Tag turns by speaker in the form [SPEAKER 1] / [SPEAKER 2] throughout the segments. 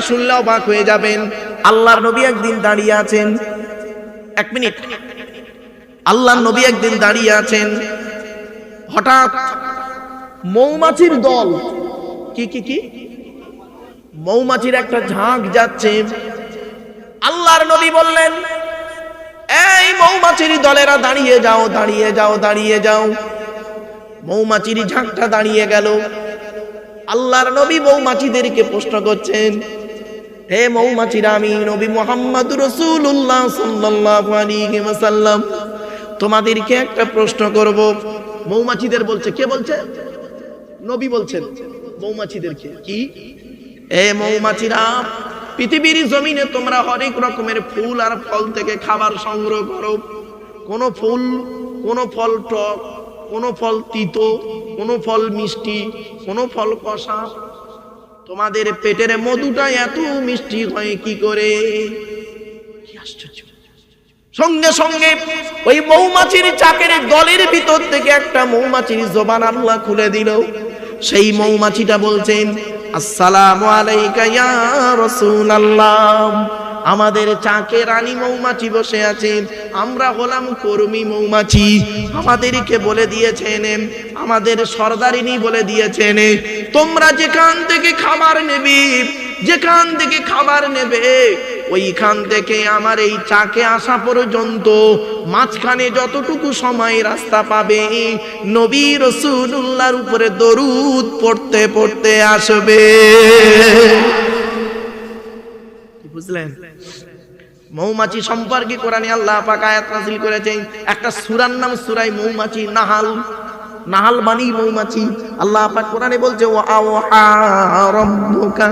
[SPEAKER 1] শুনলে অবাক হয়ে যাবেন। আল্লাহর নবী একদিন দাঁড়িয়ে আছেন। এক মিনিট। আল্লাহর নবী একদিন দাঁড়িয়ে আছেন। হঠাৎ মৌমাছির দল। কি কি কি? মৌমাছির একটা ঝাঁক যাচ্ছে। আল্লাহর নবী বললেন, এই মৌমাছির দলেরা দাঁড়িয়ে যাও দাঁড়িয়ে যাও দাঁড়িয়ে যাও। মৌমাছির ঝাঁকটা দাঁড়িয়ে গেল। আল্লাহর নবী মৌমাছিদেরকে প্রশ্ন করছেন হে মৌমাছিরা, আমি নবী মোহাম্মদ রসুল্লাহ সাল্লাল্লাহু আলাইহি ওয়াসাল্লাম। তোমাদেরকে একটা প্রশ্ন করব। মৌমাছিদের বলছে, কে বলছে? নবী বলছেন, মৌমাছিদেরকে। কি? এ মৌমাছিরা, পৃথিবীর জমিনে তোমরা হরেক রকমের ফুল আর ফল থেকে খাবার সংগ্রহ করো। কোন ফুল, কোন ফল টক, কোন ফল তিতো, কোন ফল মিষ্টি, কোন ফল কষা তোমাদের পেটের মধুটা এত মিষ্টি হয় কি করে? সঙ্গে সঙ্গে ওই মৌমাছির চাকের দলের ভিতর থেকে একটা মৌমাছির জবান আল্লাহ খুলে দিল। সেই মৌমাছিটা বলছেন, আসসালামু আলাইকা ইয়া রাসূলুল্লাহ। আমাদের চাকে রানী মৌমাছি বসে আছেন। আমরা হলাম কর্মী মৌমাছি। আমাদেরকে বলে দিয়েছেন, আমাদের সর্দারিনী বলে দিয়েছেন, তোমরা যেখান থেকে খাবার নেবে, যেখান থেকে খাবার নেবে, ওইখান থেকে আমার এই চাকে আসা পর্যন্ত মাঝখানে যতটুকু সময় রাস্তা পাবে, নবী রসুল্লাহর উপরে দরুদ পড়তে পড়তে আসবে। বুঝলেন? মৌমাছি সম্পর্কে কোরআনে আল্লাহ পাক আয়াত করেছেন। একটা সূরার নাম সূরাই মৌমাছি, নাহাল। নাহাল মানি মৌমাছি। আল্লাহ পাক কোরআনে বলছে, ওয়া আওহা রাব্বুকা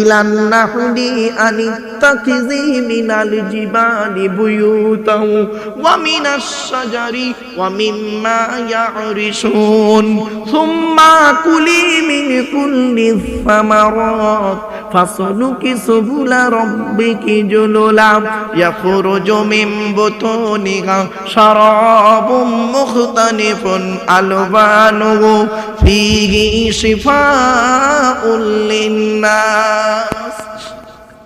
[SPEAKER 1] ইলান নাহলি আনিত্তাকিজি জিবালি বুয়ুতাও ওয়া মিনাশ শাজারি ওয়া মিম্মা ইয়ারিশুন সুম্মা কুলি মিন কুল্লি সামারাত ফাসলুকি সুবুলা রাব্বিকি জুলুলা ইয়াখরুজু মিন বুতুনিহা শারাবুম মুখতানিফুন আলবানুহু ফীহি শিফাউল লিন্নাস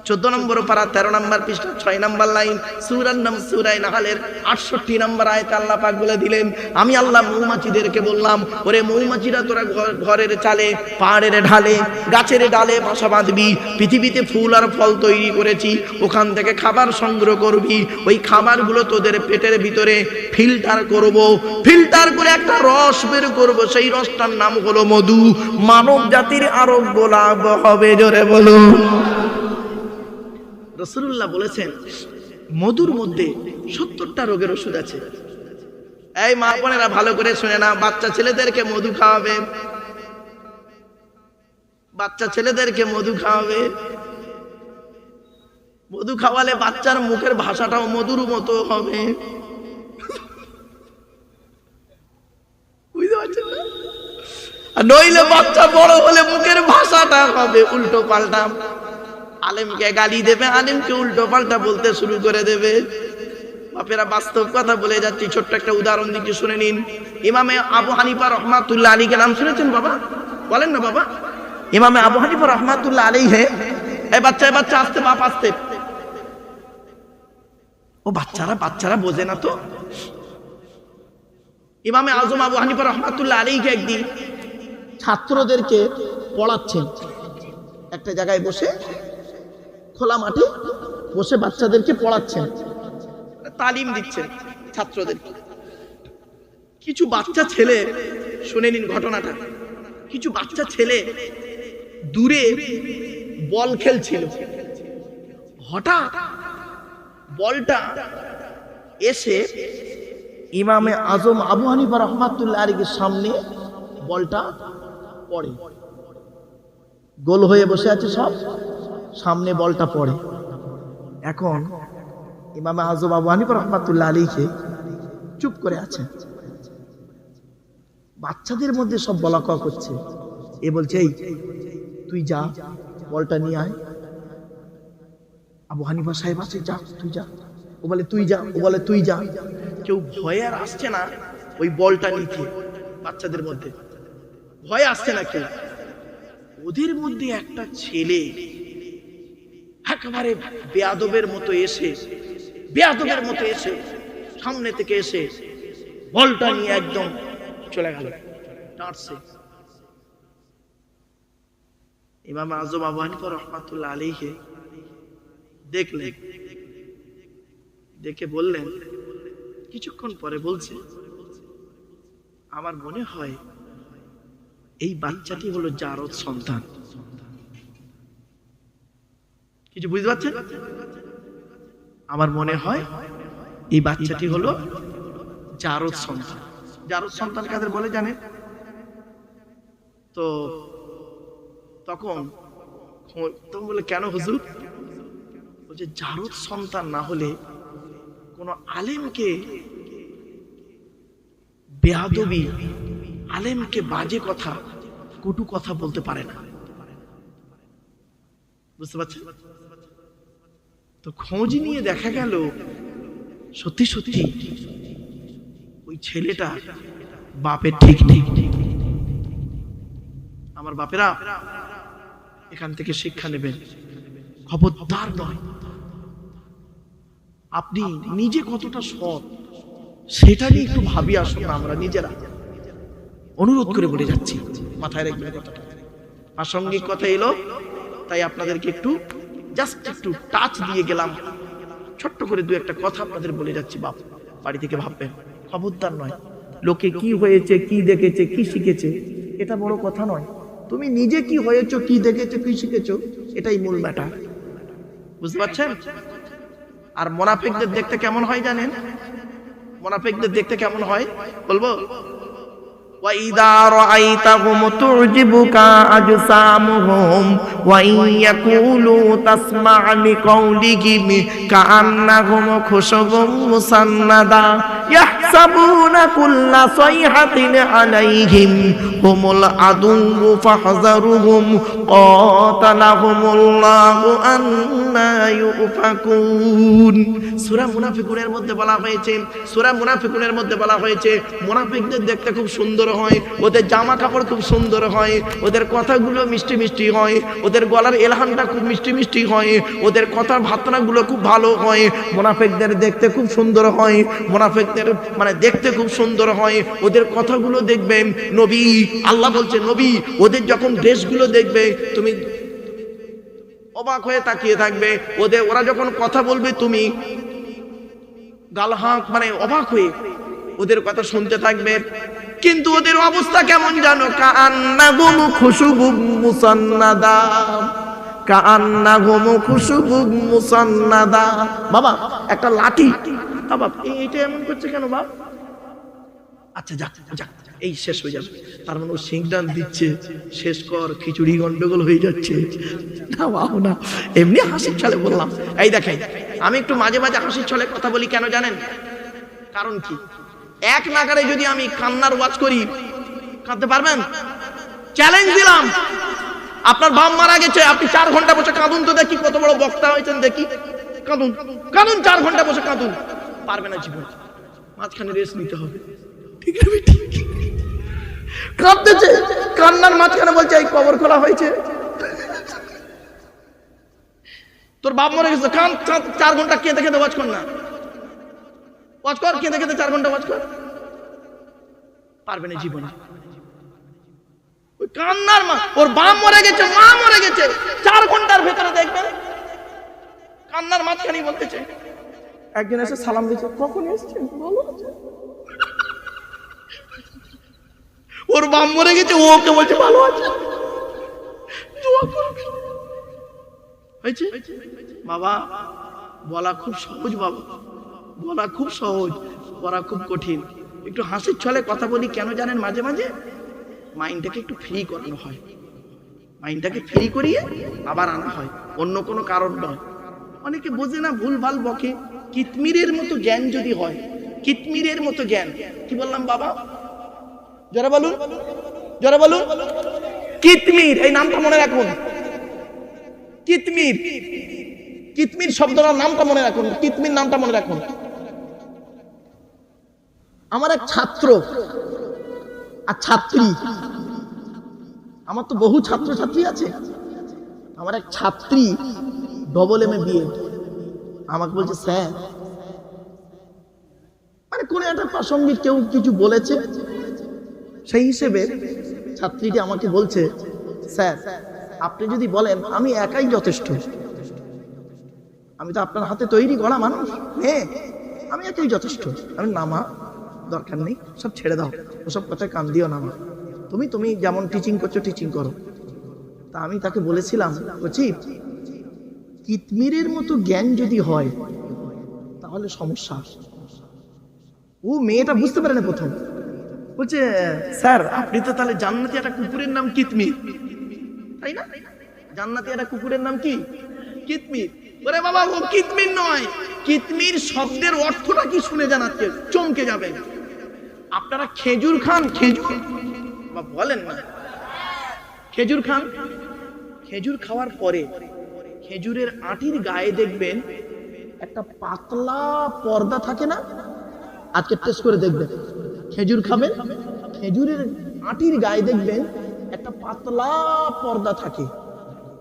[SPEAKER 1] চোদ্দ নম্বর পারা তেরো নম্বর পৃষ্ঠা, ছয় নম্বর লাইন সুরার নাম সুরাই নাহালের আটষট্টি নম্বর আয়তে আল্লাহ পাক বলে দিলেন, আমি আল্লাহ মৌমাছিদেরকে বললাম, ওরে মৌমাছিরা তোরা ঘর- ঘরের চালে, পাহাড়ের ঢালে, গাছের ডালে বাসা বাঁধবি, পৃথিবীতে ফুল আর ফল তৈরি করেছি, ওখান থেকে খাবার সংগ্রহ করবি, ওই খাবারগুলো তোদের পেটের ভিতরে ফিল্টার করব, ফিল্টার করে একটা রস বের করব, সেই রসটার নাম হলো মধু মানব জাতির আরোগ্য লাভ হবে, জোরে বলুন। রসুল্লাহ বলেছেন, মধুর মধ্যে সত্তরটা রোগের ওষুধ আছে। এই মা বোনেরা, ভালো করে শুনে না বাচ্চা ছেলেদেরকে মধু খাওয়াবে। বাচ্চা ছেলেদেরকে মধু খাওয়াবে। মধু খাওয়ালে বাচ্চার মুখের ভাষাটাও মধুর মতো হবে। বুঝতে পারছেন না? নইলে বাচ্চা বড় হলে মুখের ভাষাটা হবে উল্টো পাল্টা। আলেমকে গালি দেবে, আলেমকে উল্টো পাল্টা বলতে শুরু করে দেবে। বাপেরা, বাস্তব কথা বলে যাচ্ছি, ছোট্ট একটা উদাহরণ দিচ্ছি শুনে নিন। ইমামে আবু হানিফা রহমাতুল্লাহ আলীকে নাম শুনেছেন বাবা? বলেন না বাবা। ইমামে আবু হানিফা রহমাতুল্লাহ আলী হে এই বাচ্চা বাচ্চা আসতে, বাপ আসতে। ও বাচ্চারা বাচ্চারা বোঝে না তো। ইমামে আজম আবু হানিফা রহমাতুল্লাহ আলীকে একদিন ছাত্রদেরকে পড়াচ্ছেন। একটা জায়গায় বসে খোলা মাঠে বসে বাচ্চাদেরকে পড়াচ্ছেন। তালিম দিচ্ছেন ছাত্রদের। কিছু বাচ্চা ছেলে, শুনে নিন ঘটনাটা, কিছু বাচ্চা ছেলে দূরে বল খেলছিল। হঠাৎ বলটা এসে ইমামে আজম আবু হানিফা রহমাতুল্লাহ আলীর সামনে বলটা পড়ে। গোল হয়ে বসে আছে সব। সামনে বলটা পড়ে। এখন ইমামে আজম আবু হানিফা রহমাতুল্লাহ আলীকে চুপ করে আছে। বাচ্চাদের মধ্যে সব বলা কওয়া করছে। এ বলছে, এই, তুই যা, বলটা নিয়ে আয়। আবু হানিফা সাহেব আছে, যা, তুই যা। ও বলে, তুই যা। ও বলে, তুই যা। কেউ ভয়ে আর আসছে না ওই বলটা নিতে বাচ্চাদের মধ্যে। ভয় আসছে না কেউ। ওদের মধ্যে একটা ছেলে একেবারে বেয়াদবের মতো এসে, বেয়াদবের মতো এসে, সামনে থেকে এসে বলটা নিয়ে একদম চলে গেল টাটছে ইমাম আজম আবু হানিফা রহমাতুল্লাহ আলাইহি দেখলেন, দেখে বললেন, কিছুক্ষণ পরে বলছে, আমার মনে হয় এই বাচ্চাটি হলো জারদ সন্তান। কিছু বুঝতে পারছেন? আমার মনে হয় এই বাচ্চাটি হলো জারদ সন্তান। জারদ সন্তান কাদের বলে জানে তো তখন তখন বলে, কেন হুজুর? বলছে, জারদ সন্তান না হলে কোন আলেমকে বেয়াদবি, আলেমকে বাজে কথা, কটু কথা বলতে পারে না। বুঝতে পারছেন? তো খোঁজ নিয়ে দেখা গেল, সত্যি সত্যি ওই ছেলেটা বাপের ঠিক নেই। আমার বাপেরা এখান থেকে শিক্ষা নেবেন। খবরদার নয়। আপনি নিজে কতটা সৎ, সেটা নিয়ে একটু ভাবি আসুন আমরা নিজেরা। অনুরোধ করে বলে যাচ্ছি, মাথায় রাখবেন কথাটা। প্রাসঙ্গিক কথা এলো, তাই আপনাদেরকে একটু জাস্ট একটু টাচ দিয়ে গেলাম। ছোট্ট করে দু একটা কথা আপনাদের বলে যাচ্ছি, বাপ। বাড়ি থেকে ভাববেন, খবরদার নয়। লোকে কি হয়েছে, কি দেখেছে, কি শিখেছে, এটা বড় কথা নয়। তুমি নিজে কি হয়েছো, কি দেখেছ, কি শিখেছো, এটাই মূল ম্যাটার বুঝতে পারছেন? আর মোনাফিকদের দেখতে কেমন হয় জানেন? মোনাফিকদের দেখতে কেমন হয়? বলব? وإذا رأيتهم تعجبك أجسامهم وإن يقولوا تسمع لقولهم كأنهم خشب مسندة يحسبون كل صيحة عليهم هم العدو فاحذرهم قاتلهم الله أنا يؤفكون সূরা মুনাফিকুনের মধ্যে বলা হয়েছে সূরা মুনাফিকুনের মধ্যে বলা হয়েছে মুনাফিকদের দেখতে খুব সুন্দর হয় ওদের জামা কাপড় খুব সুন্দর হয় ওদের কথাগুলো মিষ্টি মিষ্টি হয় ওদের গলার এলহানটা খুব মিষ্টি মিষ্টি হয় ওদের কথার ভাতনাগুলো খুব ভালো হয় মুনাফিকদের দেখতে খুব সুন্দর হয় মুনাফিকদের মানে দেখতে খুব সুন্দর হয়, ওদের কথাগুলো দেখবে, নবী, আল্লাহ বলছে, নবী, ওদের যখন ড্রেসগুলো দেখবে, তুমি অবাক হয়ে তাকিয়ে থাকবে, ওদের, ওরা যখন কথা বলবে, তুমি গালহাক মানে অবাক হয়ে ওদের কথা শুনতে থাকবে। কিন্তু ওদের অবস্থা কেমন জানো? কান্না গুম খুশুবু মুসান্নাদা। কান্না গুম খুশুবু মুসান্নাদা। বাবা, একটা লাঠি বাবা এই- এইটা এমন করছে কেন বাবা আচ্ছা যাক যাক, এই শেষ হয়ে যাবে। তার মানে ও সিংটান দিচ্ছে, শেষ কর, খিচুড়ি গন্ডগোল হয়ে যাচ্ছে। না বাবু না, এমনি হাসির ছলে বললাম। এই দেখেন, আমি একটু মাঝে মাঝে হাসির ছলে কথা বলি কেন জানেন? কারণ কি? এক নাগারে যদি আমি কান্নার ওয়াজ করি, কাঁদতে পারবেন? চ্যালেঞ্জ দিলাম। আপনার বাপ মারা গেছে, আপনি চার ঘণ্টা বসে কাঁদুন তো দেখি, কত বড় বক্তা হয়েছেন দেখি। কাঁদুন কাঁদুন, চার ঘণ্টা বসে কাঁদুন। পারবে না জীবন। মাঝখানে রেস্ট নিতে হবে। ঠিক আছে ঠিক কাঁদতেছে। কান্নার মাঝখানে বলছে এই কবর খোলা হয়েছে। তোর বাপ মরে গেছে। কান চার ঘণ্টা কেঁদে কেঁদে ওয়াজ কর না। ওয়াজ কর কেঁদে কেঁদে চার ঘণ্টা ওয়াজ কর। পারবে না জীবনে। ওই কান্নার মা ওর বাপ মরে গেছে মা মরে গেছে। চার ঘণ্টার ভেতরে দেখবে। কান্নার মাঝখানেই বলতেছে একজন এসে সালাম দিচ্ছে, কখন এসছেন? বলো ওর বাপ মরে গেছে ওকে বলছে, ভালো আছে? বাবা, বলা খুব সহজ বাবা, বলা খুব সহজ, করা খুব কঠিন। একটু হাসির ছলে কথা বলি, কেন জানেন মাঝে মাঝে? মাইন্ডটাকে একটু ফ্রি করানো হয়। মাইন্ডটাকে ফ্রি করিয়ে আবার আনা হয়, অন্য কোনো কারণ নয়। অনেকে বোঝে না ভুল ভালো বকে। কিতমিরের মতো জ্ঞান যদি হয়, কিতমিরের মতো জ্ঞান, কি বললাম বাবা? যারা বলুন যারা বলুন। কিতমির, এই নামটা মনে রাখুন। কিতমির কিতমির শব্দটার নামটা মনে রাখুন, কিতমির নামটা মনে রাখুন। আমার এক ছাত্র, আর ছাত্রী, আমার তো বহু ছাত্র ছাত্রী আছে। আমার এক ছাত্রী ডবল এম এ বিএড আমাকে বলছে, স্যার। মানে কোন একটা প্রাসঙ্গিক কেউ কিছু বলেছে? সেই হিসেবে ছাত্রীটি আমাকে বলছে, স্যার, আপনি যদি বলেন, আমি একাই যথেষ্ট। আমি তো আপনার হাতে তৈরি করা মানুষ, মেয়ে। আমি একাই যথেষ্ট। আমি নামা দরকার নেই, সব ছেড়ে দাও। ওসব কথায় কান দিও না আমার তুমি তুমি যেমন টিচিং করছ টিচিং করো। তা আমি তাকে বলেছিলাম বলছি কিতমিরের মতো জ্ঞান যদি হয়, তাহলে সমস্যা ও মেয়েটা বুঝতে পারে না প্রথম। বলছে, স্যার, আপনি তো তাহলে জান্নাতি একটা কুকুরের নাম কিতমির। তাই না? জান্নাতি একটা কুকুরের নাম কি? কিতমির। ওরে বাবা, ও কিতমির নয়। কিতমির শব্দের অর্থটা কি শুনে জানাচ্ছে? চমকে যাবেন আপনারা খেজুর খান, খেজুর। বলেন না। খেজুর খান। খেজুর খাওয়ার পরে খেজুরের আটির গায়ে দেখবেন একটা পাতলা পর্দা থাকে না? আজকে টেস্ট করে দেখবেন। খেজুর খাবেন, খেজুরের আটির গায়ে দেখবেন একটা পাতলা পর্দা থাকে।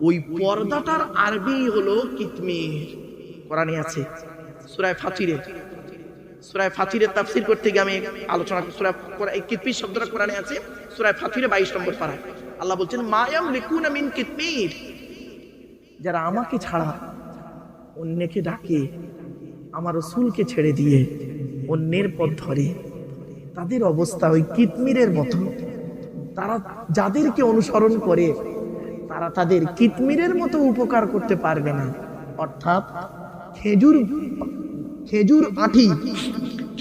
[SPEAKER 1] ওই পর্দাটার আরবি হলো কিতমির। কোরআনে আছে, সূরায় ফাতিরে সূরায় ফাতিরের তাফসীর করতে গিয়ে আমি আলোচনা সূরা কিতমির শব্দটা কোরআনে আছে, সূরায় ফাতিরে 22 নম্বর পারা। আল্লাহ বলছেন মায়াম লিকুনা মিন কিতমির। যারা আমাকে ছাড়া অন্যকে ডাকে আমার রসুলকে ছেড়ে দিয়ে অন্যের পথ ধরে। তাদের অবস্থা ওই কিতমিরের মতো। তারা যাদেরকে অনুসরণ করে তারা তাদের কিতমিরের মতো উপকার করতে পারবে না। অর্থাৎ খেজুর খেজুর আঠি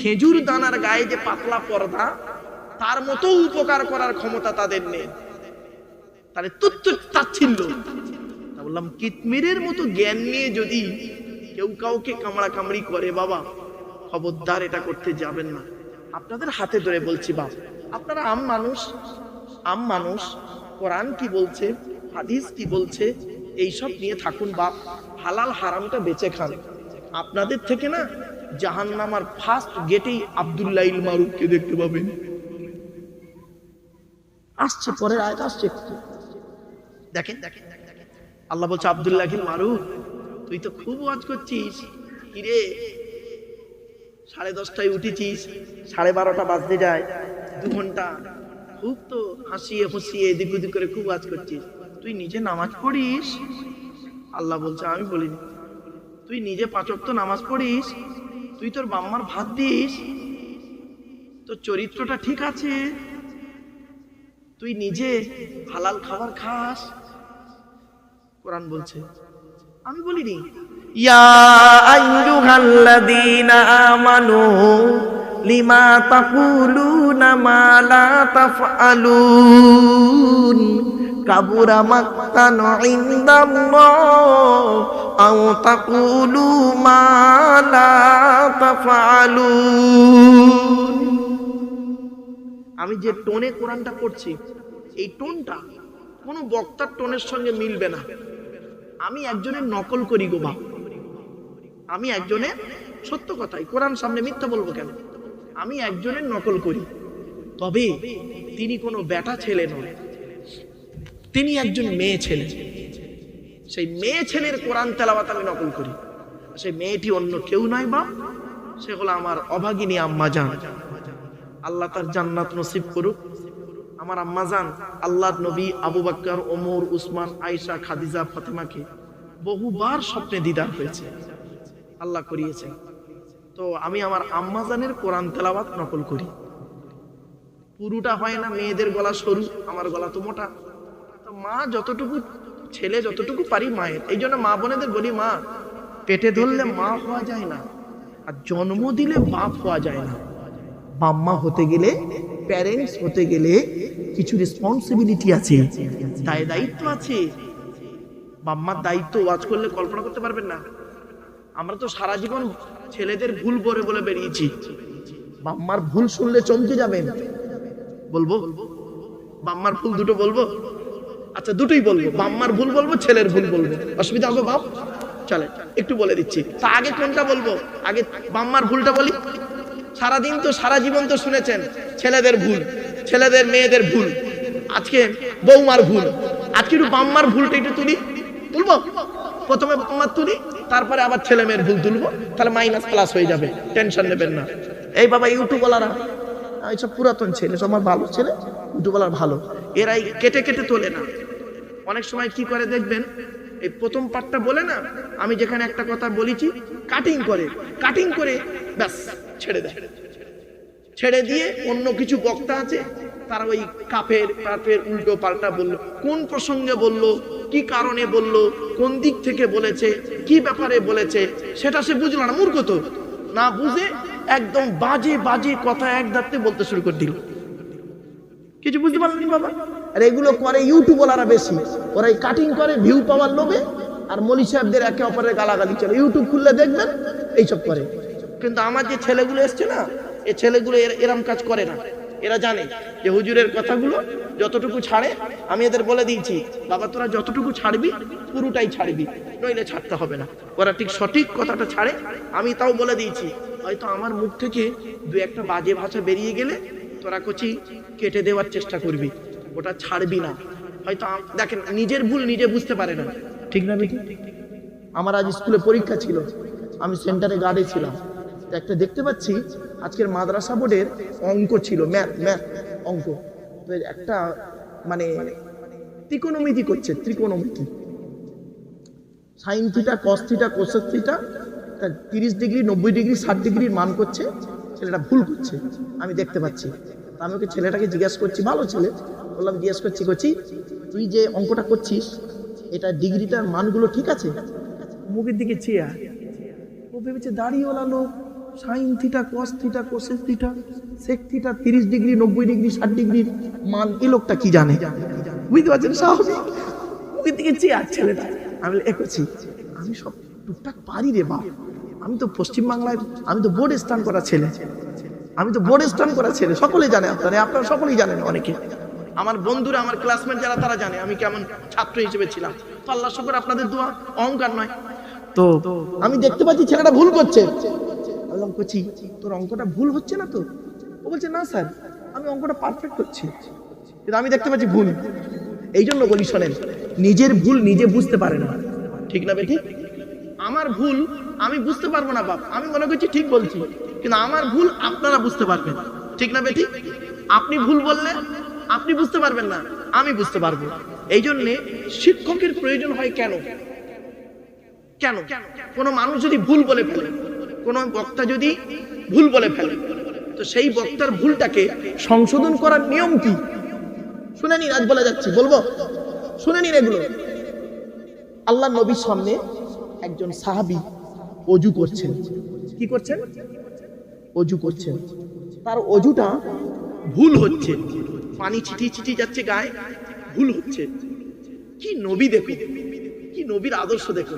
[SPEAKER 1] খেজুর দানার গায়ে যে পাতলা পর্দা তার মতো উপকার করার ক্ষমতা তাদের নেই। তাহলে তুচ্ছ তাচ্ছিল্য বললাম, কিতমিরের মতো জ্ঞান নিয়ে যদি কেউ কাউকে কামড়া কামড়ি করে, বাবা, খবরদার এটা করতে যাবেন না। আপনাদের হাতে ধরে বলছি, বাপ, আপনারা আম মানুষ আম মানুষ, কোরআন কি বলছে, হাদিস কি বলছে, এইসব নিয়ে থাকুন, বাপ, হালাল হারামটা বেঁচে খান। আপনাদের থেকে না জাহান্নামার ফার্স্ট গেটেই আব্দুল্লাহ মারুফকে দেখতে পাবেন। আসছে, পরের আয়াত আসছে। দেখেন দেখেন দেখেন। আল্লাহ বলছে আব্দুল্লাহ ইল মারুফ, তুই তো খুব ওয়াজ করছিস। কিরে সাড়ে দশটায় উঠেছিস, সাড়ে বারোটা বাজতে যায়, দু ঘণ্টা। খুব তো হাসিয়ে হুসিয়ে এদিক ওদিক করে খুব আজ করছিস। তুই নিজে নামাজ পড়িস? আল্লাহ বলছে, আমি বলিনি। তুই নিজে পাঁচক তো নামাজ পড়িস, তুই তোর বাম্মার ভাত দিস, তোর চরিত্রটা ঠিক আছে, তুই নিজে হালাল খাবার খাস কোরআন বলছে। আমি বলিনি। ইয়া আইয়ুহাল্লাযীনা আমানু লিমা তাকুলুনা মা লা তাফআলুন। কাবুরা মাক্তান ইনদাল্লাহ আও তাকুলু মা লা তাফআলুন। আমি যে টোনে কোরআনটা পড়ছি এই টোনটা কোনো বক্তার টোনের সঙ্গে মিলবে না। আমি একজনের নকল করি গো বাপ আমি একজনের সত্য কথাই, কোরআন সামনে মিথ্যা বলব কেন? আমি একজনের নকল করি। তবে তিনি কোনো বেটা ছেলে নয় তিনি একজন মেয়ে ছেলে। সেই মেয়ে ছেলের কোরআন তেলাওয়াত আমি নকল করি। সেই মেয়েটি অন্য কেউ নয় বা সে হলো আমার অভাগিনী আম্মা জান। আল্লাহ তার জান্নাত নসিব করুক। আমার আম্মা জান, আল্লাহর নবী আবু বাক্কার, ওমর, উসমান, আয়েশা, খাদিজা, ফাতেমাকে বহুবার স্বপ্নে দিদার হয়েছে। আল্লাহ করিয়েছেন। তো আমি আমার আম্মাজানের কোরআন তেলাওয়াত নকল করি। পুরুটা হয় না, মেয়েদের গলা সরু, আমার গলা তো মোটা। তো মা যতটুকু, ছেলে যতটুকু পারি মায়ের। এই জন্য মা বোনেদের বলি, মা, পেটে ধরলে মা হওয়া যায় না, আর জন্ম দিলে বাপ হওয়া যায় না। বাম্মা হতে গেলে প্যারেন্টস হতে গেলে কিছু রেসপন্সিবিলিটি আছে তাই দায়িত্ব আছে। বাম্মার দায়িত্ব ওয়াজ করলে কল্পনা করতে পারবেন না। আমরা তো সারা জীবন ছেলেদের ভুল করে বলে বেরিয়েছি। বাম্মার ভুল শুনলে চমকে যাবেন। বলব? বাম্মার ভুল দুটো বলব? আচ্ছা দুটোই বলব। বাম্মার ভুল বলব, ছেলের ভুল বলব। অসুবিধা হবে বাপ? চলে, একটু বলে দিচ্ছি। তা আগে কোনটা বলব? আগে বাম্মার ভুলটা বলি? সারাদিন তো, সারা জীবন তো শুনেছেন, ছেলেদের ভুল। ছেলেদের, মেয়েদের ভুল। আজকে বৌমার ভুল। আজকে একটু বাম্মার ভুলটা একটু তুলি। তুলবো? প্রথমে বাম্মার তুলি, তারপরে আবার ছেলে মেয়ের ভুল তুলবো। তাহলে মাইনাস প্লাস হয়ে যাবে। টেনশন নেবেন না। এই বাবা ইউটিউবওয়ালারা এইসব পুরাতন ছেলে, সব আমার ভালো ছেলে, ইউটিউবওয়ালার ভালো। এরাই কেটে কেটে তোলে না। অনেক সময় কি করে দেখবেন? এই প্রথম পার্টটা বলে না, আমি যেখানে একটা কথা বলেছি কাটিং করে কাটিং করে ব্যাস, ছেড়ে দেয়। ছেড়ে দিয়ে অন্য কিছু বক্তা আছে? তারা ওই কাপের কাপের উল্টো পাল্টা বলল। কোন প্রসঙ্গে বলল? কি কারণে বলল? কোন দিক থেকে বলেছে? কি ব্যাপারে বলেছে? সেটা সে বুঝলো না, মূর্খ তো। না বুঝে একদম বাজে বাজে কথা এক দাঁড়তে বলতে শুরু করে দিল। কিছু বুঝতে পারলেন বাবা? আর এগুলো করে ইউটিউবওয়ালারা বেশি। ওরা এই কাটিং করে ভিউ পাওয়ার লোভে, আর মলি সাহেবদের একে অপরের গালাগালি চলে। ইউটিউব খুললে দেখবেন, এইসব করে। কিন্তু আমার যে ছেলেগুলো এসছে না এই ছেলেগুলো এর- এরম কাজ করে না। এরা জানে যে হুজুরের কথাগুলো যতটুকু ছাড়ে, আমি এদের বলে দিয়েছি, বাবা, তোরা যতটুকু ছাড়বি, পুরোটাই ছাড়বি, নইলে ছাড়তে হবে না। ওরা ঠিক সঠিক কথাটা ছাড়ে, আমি তাও বলে দিয়েছি, হয়তো আমার মুখ থেকে দু একটা বাজে ভাষা বেরিয়ে গেলে তোরা কচি কেটে দেওয়ার চেষ্টা করবি, ওটা ছাড়বি না। হয়তো দেখেন, নিজের ভুল নিজে বুঝতে পারে না। ঠিক না আমার আজ স্কুলে পরীক্ষা ছিল, আমি সেন্টারে গার্ডে ছিলাম। একটা দেখতে পাচ্ছি, আজকের মাদ্রাসা বোর্ডের অঙ্ক ছিল, ম্যাথ ম্যাথ, অঙ্ক। একটা মানে ত্রিকোণমিতি করছে, ত্রিকোণমিতি। Sine theta cos theta cosec theta তিরিশ ডিগ্রি, নব্বই ডিগ্রি, ষাট ডিগ্রির মান করছে, ছেলেটা ভুল করছে, আমি দেখতে পাচ্ছি। তা আমি ওকে ছেলেটাকে জিজ্ঞাসা করছি, ভালো ছেলে? বললাম, জিজ্ঞেস করছি করছি তুই যে অঙ্কটা করছিস, এটা ডিগ্রিটার মানগুলো ঠিক আছে? মুখের দিকে চেয়া, ও ভেবেছে দাড়িওয়ালা লোক sine theta cos theta cosec theta sec theta তিরিশ ডিগ্রি, নব্বই ডিগ্রি, ষাট ডিগ্রির মান, এই লোকটা কি জানে? বুঝতে পারছেন স্বাভাবিক? মুখের দিকে চেয়ে আর ছেলেটা আমি একুছি আমি সব টুকটাক পারি রে বাপ। আমি তো পশ্চিমবাংলায় আমি তো বোর্ড স্থান করা ছেলে। আমি তো বোর্ড স্থান করা ছেলে, সকলেই জানে আপনারা আপনারা সকলেই জানেন অনেকে। আমার বন্ধুরা, আমার ক্লাসমেট যারা, তারা জানে, আমি কেমন ছাত্র হিসেবে ছিলাম। তো আল্লাহ শুকর আপনাদের দোয়া অহংকার নয়। তো আমি দেখতে পাচ্ছি ছেলেটা ভুল করছে। বললাম করছি তোর অঙ্কটা ভুল হচ্ছে না তো? ও বলছে, না স্যার, আমি অঙ্কটা পারফেক্ট করছি। কিন্তু আমি দেখতে পাচ্ছি ভুল। এই জন্য বলি, শোনেন, নিজের ভুল নিজে বুঝতে পারে না। ঠিক না বেঠিক আমার ভুল আমি বুঝতে পারব না, বাপ। আমি মনে করছি ঠিক বলছি, কিন্তু আমার ভুল আপনারা বুঝতে পারবেন। ঠিক না বেঠিক আপনি ভুল বললে আপনি বুঝতে পারবেন না, আমি বুঝতে পারব। এই জন্যে শিক্ষকের প্রয়োজন হয় কেন? কেন? কোনো মানুষ যদি ভুল বলে ফেলে কোনো বক্তা যদি ভুল বলে ফেলে, তো সেই বক্তার ভুলটাকে সংশোধন করার নিয়ম কি? শুনে নিন, আজ বলে যাচ্ছি, বলব? শুনে নিন এগুলো। আল্লাহ নবীর সামনে একজন সাহাবি অজু করছেন। কি করছেন? অজু করছেন। তার অজুটা ভুল হচ্ছে। পানি ছিটি ছিটি যাচ্ছে গায়ে, ভুল হচ্ছে। কি নবী দেখো কি নবীর আদর্শ দেখো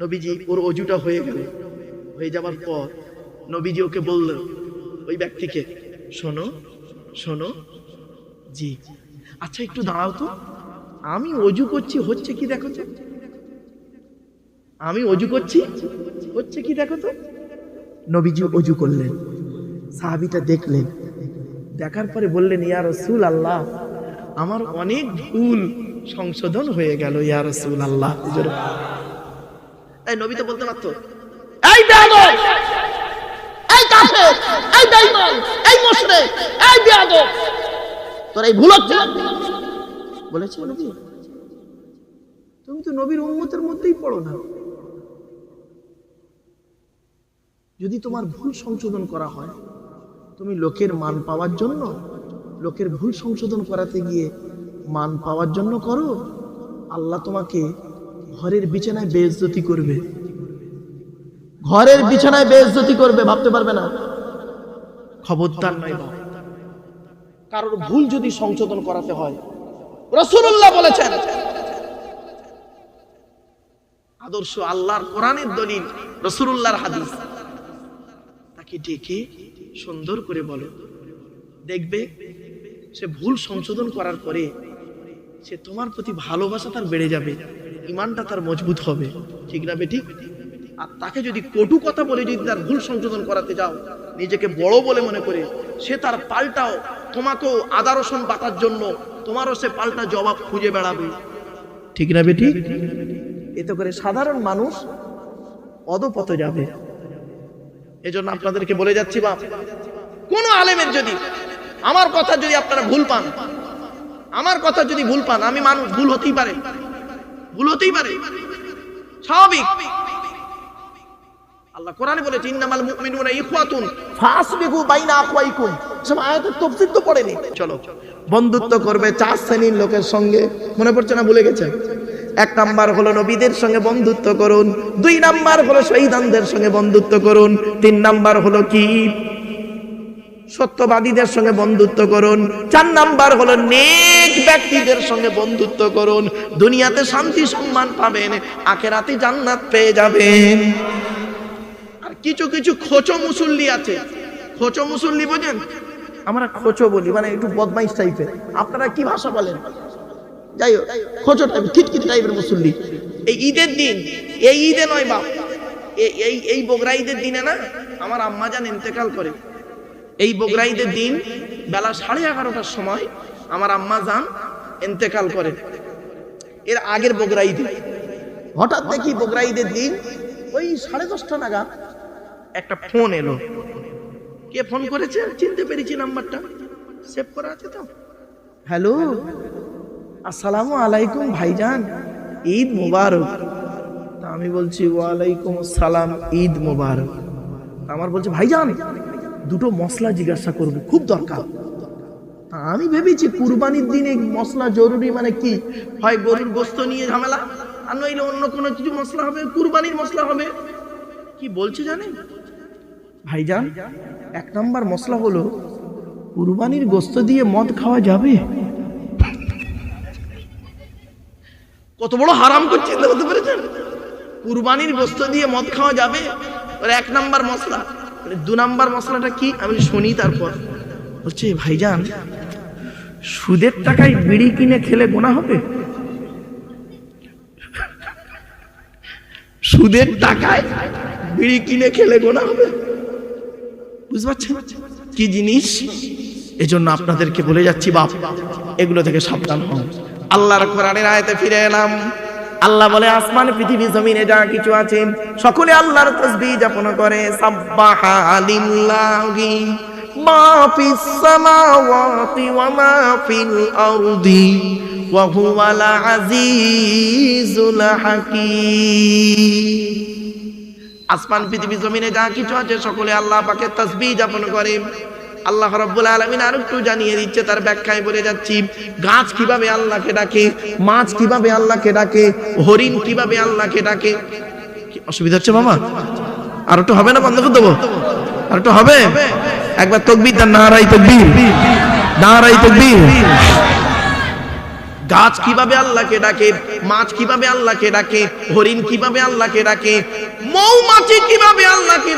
[SPEAKER 1] নবীজি, ওর অজুটা হয়ে গেল। হয়ে যাবার পর নবীজি ওকে বলল, ওই ব্যক্তিকে, শোনো শোনো, জি আচ্ছা একটু দাঁড়াও তো। আমি অজু করছি, হচ্ছে কি দেখো তো? আমি অজু করছি, হচ্ছে কি দেখো তো? নবীজি অজু করলেন। সাহাবিটা দেখলেন। দেখার পরে বললেন, ইয়া রসুল আল্লাহ আমার অনেক ভুল সংশোধন হয়ে গেল, ইয়া রসুল আল্লাহ নবী তো বলতে পারতো এই বেয়াদব! এই কাফের! এই বেঈমান! এই মুশরিক! এই বেয়াদব! তোর এই ভুল হচ্ছে। বলেছে নবী তুমি তো নবীর উম্মতের মধ্যেই পড়ো না। যদি তোমার ভুল সংশোধন করা হয়, তুমি লোকের মান পাওয়ার জন্য, লোকের ভুল সংশোধন করাতে গিয়ে মান পাওয়ার জন্য করো। আল্লাহ তোমাকে ঘরের বিছানায় বেজতি করবে। ঘরের বিছানায় বেইজ্জতি করবে, ভাবতে পারবে না। খবরদার নয় কারোর ভুল যদি সংশোধন করাতে হয় রসুল্লাহ বলেছেন, আদর্শ আল্লাহর কোরআনের দলিল রসুল্লাহর হাদিস। তাকে ডেকে সুন্দর করে বলো, দেখবে সে ভুল সংশোধন করার পরে সে তোমার প্রতি ভালোবাসা তার বেড়ে যাবে, ইমানটা তার মজবুত হবে। ঠিক না বেঠিক আর তাকে যদি কটু কথা বলে যদি তার ভুল সংশোধন করাতে যাও নিজেকে বড় বলে মনে করে সে তার পাল্টাও তোমাকেও আদারসন বাটার জন্য তোমারও সে পাল্টা জবাব খুঁজে বেড়াবে। ঠিক না বেটি? এতে করে সাধারণ মানুষ অধপথে যাবে। এজন্য আপনাদেরকে বলে যাচ্ছি বাপ কোন আলেমের যদি আমার কথা যদি আপনারা ভুল পান আমার কথা যদি ভুল পান আমি মানুষ ভুল হতেই পারে। ভুল হতেই পারে। স্বাভাবিক। আল্লাহ কোরআনে বলেছে, ইন্নামাল মুমিনুনা ইখওয়াতুন ফাসবিগু বাইনা আখওয়াইকুম। সব আয়াতের তাফসীর তো পড়েনি। চলো, বন্ধুত্ব করবে চার শ্রেণির লোকের সঙ্গে। মনে পড়ছে না ভুলে গেছে? এক নাম্বার হলো নবীদের সঙ্গে বন্ধুত্ব করুন, দুই নাম্বার হলো শহীদানদের সঙ্গে বন্ধুত্ব করুন, তিন নাম্বার হলো কি? সত্যবাদীদের সঙ্গে বন্ধুত্ব করুন, চার নাম্বার হলো নেক ব্যক্তিদের সঙ্গে বন্ধুত্ব করুন। দুনিয়াতে শান্তি সম্মান পাবেন, আখেরাতে জান্নাত পেয়ে যাবেন। কিছু কিছু খোঁচো মুসল্লি আছে। খোঁচো মুসল্লি বোঝেন? আমরা খোঁচো বলি মানে একটু বদমাইশ টাইপের আপনারা কি ভাষা বলেন? যাই হোক খোঁচো টাইপ খিটখিট টাইপের মুসল্লি। এই ঈদের দিন এই ঈদে নয় বাপ এই এই এই বগরা ঈদের দিনে না আমার আম্মা যান ইন্তেকাল করে। এই বগরা ঈদের দিন বেলা সাড়ে এগারোটার সময় আমার আম্মা যান ইন্তেকাল করে। এর আগের বগরা ঈদে। হঠাৎ দেখি বগরা ঈদের দিন ওই সাড়ে দশটা নাগাদ একটা ফোন এলো। কে ফোন করেছে? চিনতে পেরেছি নাম্বারটা। সেভ করা আছে তো? হ্যালো আসসালামু আলাইকুম ভাইজান ঈদ মোবারক। তা আমি বলছি ওয়ালাইকুম আসসালাম ঈদ মোবারক। তা আমার বলছে ভাইজান দুটো মশলা জিজ্ঞাসা করব খুব দরকার। তা আমি ভেবেছি কুরবানির দিনে মশলা জরুরি মানে কি? হয় গরুর গোস্ত নিয়ে ঝামেলা আর নইলে অন্য কোনো কিছু মশলা হবে কুরবানির মশলা হবে। কি বলছে জানেন? ভাইজান, এক নম্বর মশলা হলো কুরবানির গোস্ত দিয়ে মদ খাওয়া যাবে? কত বড় হারাম করছে চিন্তা করতে পেরেছেন? কুরবানির গোস্ত দিয়ে মদ খাওয়া যাবে? এক নাম্বার মশলা। দু নাম্বার মশলাটা কি? আমি শুনি তারপর। বলছে, ভাইজান, সুদের টাকায় বিড়ি কিনে খেলে গোনা হবে? সুদের টাকায় বিড়ি কিনে খেলে গোনা হবে? বুঝতে পারছেন? কি জিনিস? এজন্য আপনাদেরকে বলে যাচ্ছি, বাপ, এগুলো থেকে সাবধান হন। আল্লাহর কোরআনের আয়তে ফিরে এলাম। আল্লাহ বলে, আসমান, পৃথিবী, জমিনে যা কিছু আছে, সকলে আল্লাহর তাসবিহ যাপন করে। মা ওয়া আসমান, পৃথিবী, জমিনে যা কিছু আছে সকলে আল্লাহ পাকে তসবি যাপন করে। আল্লাহ রাব্বুল আলামিন আর একটু জানিয়ে দিচ্ছে, তার ব্যাখ্যায় বলে যাচ্ছি। গাছ কীভাবে আল্লাহকে ডাকে, মাছ কীভাবে আল্লাহকে ডাকে, হরিণ কীভাবে আল্লাহকে ডাকে। অসুবিধা হচ্ছে মামা? আর একটু হবে না বন্ধ করে দেবো? আর একটু হবে? একবার তকবীর তার নারাই তকবীর। নারাই তকবীর। গাছ কীভাবে আল্লাহকে ডাকে, মাছ কীভাবে আল্লাহকে ডাকে, হরিণ কীভাবে আল্লাহকে ডাকে, মৌমাছি কীভাবে আল্লাহকে